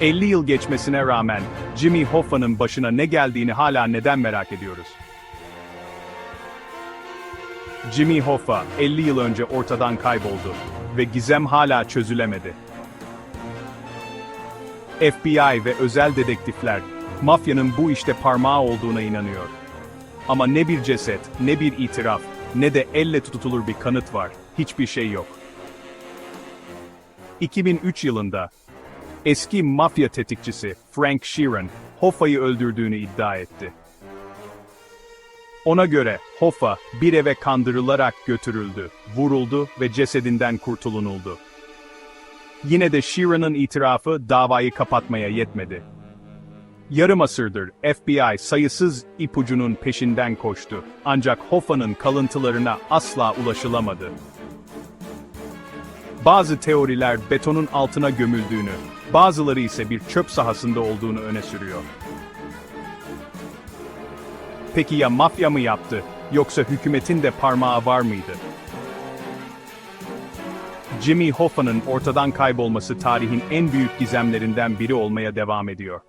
50 yıl geçmesine rağmen Jimmy Hoffa'nın başına ne geldiğini hala neden merak ediyoruz. Jimmy Hoffa 50 yıl önce ortadan kayboldu ve gizem hala çözülemedi. FBI ve özel dedektifler mafyanın bu işte parmağı olduğuna inanıyor. Ama ne bir ceset, ne bir itiraf, ne de elle tutulur bir kanıt var. Hiçbir şey yok. 2003 yılında eski mafya tetikçisi Frank Sheeran, Hoffa'yı öldürdüğünü iddia etti. Ona göre Hoffa bir eve kandırılarak götürüldü, vuruldu ve cesedinden kurtulunuldu. Yine de Sheeran'ın itirafı davayı kapatmaya yetmedi. Yarım asırdır FBI sayısız ipucunun peşinden koştu. Ancak Hoffa'nın kalıntılarına asla ulaşılamadı. Bazı teoriler betonun altına gömüldüğünü, bazıları ise bir çöp sahasında olduğunu öne sürüyor. Peki ya mafya mı yaptı, yoksa hükümetin de parmağı var mıydı? Jimmy Hoffa'nın ortadan kaybolması tarihin en büyük gizemlerinden biri olmaya devam ediyor.